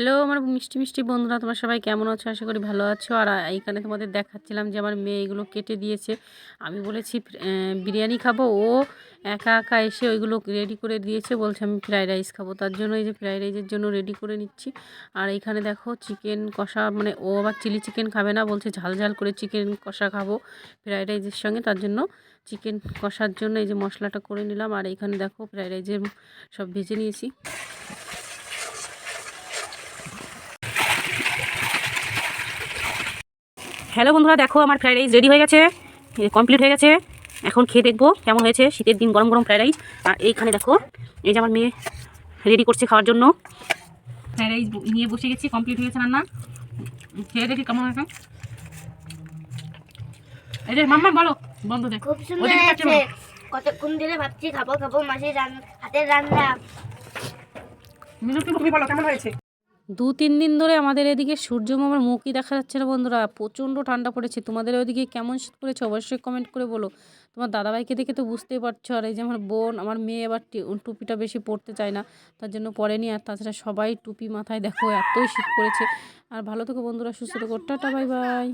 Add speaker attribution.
Speaker 1: Hello আমার মিষ্টি মিষ্টি বন্ধুরা, তোমরা সবাই কেমন আছো? আশা করি ভালো আছো। আর এইখানে তোমাদের দেখাচ্ছিলাম যে আমার মেয়ে এগুলো কেটে দিয়েছে। আমি বলেছি বিরিয়ানি খাব। ও একা একা এসে ওইগুলো রেডি করে দিয়েছে। বলছে, আমি ফ্রাইড রাইস খাব। তার জন্য এই যে ফ্রাইড রাইসের জন্য রেডি করে নিচ্ছি। আর এইখানে দেখো, চিকেন কষা মানে ও আবার চিলি চিকেন খাবে না। বলছে, ঝাল ঝাল করে চিকেন কষা খাব ফ্রাইড রাইসের সঙ্গে। তার জন্য চিকেন কষার জন্য এই যে মশলাটা করে নিলাম। আর এইখানে দেখো, ফ্রাইড রাইসের সব ভেজে নিয়েছি। হ্যালো বন্ধুরা দেখো আমার ফ্রাইড রাইস রেডি হয়ে গেছে কমপ্লিট হয়ে গেছে। এখন খেয়ে দেখব কেমন হয়েছে শীতের দিন গরম গরম ফ্রাইড রাইস আর এইখানে দেখো এই যে আমার মেয়ে রেডি করছে খাওয়ার জন্য। ফ্রাইড রাইস নিয়ে বসে গেছি কমপ্লিট হয়ে গেছে রান্না। খেয়ে দেখি কেমন হয়েছে। এই যে মাম্মা বলো বন্ধ দে।
Speaker 2: খুব সুন্দর
Speaker 1: ওদিকে তাকিয়ে
Speaker 2: আছে
Speaker 1: বলো।
Speaker 2: কতক্ষণ ধরে ভাবছি খাব খাব রান- হাতের রান্না।
Speaker 1: মিনুকে তুমি বলো কেমন হয়েছে? দু তিন দিন ধরে আমাদের এদিকে সূর্য মামার মুখই দেখা যাচ্ছে না বন্ধুরা। প্রচণ্ড ঠান্ডা পড়েছে। তোমাদের ওইদিকে কেমন শীত পড়েছে অবশ্যই কমেন্ট করে বলো। তোমার দাদাভাইকে দেখে তো বুঝতেই পারছ। আর এই যে আমার বোন, আমার মেয়ে এবার টুপিটা বেশি পরতে চায় না। তার জন্য পরেনি। আর তাছাড়া সবাই টুপি মাথায় দেখো, এতই শীত পড়েছে। আর ভালো থেকো বন্ধুরা, সুস্থ থেকো। টাটা, বাই বাই।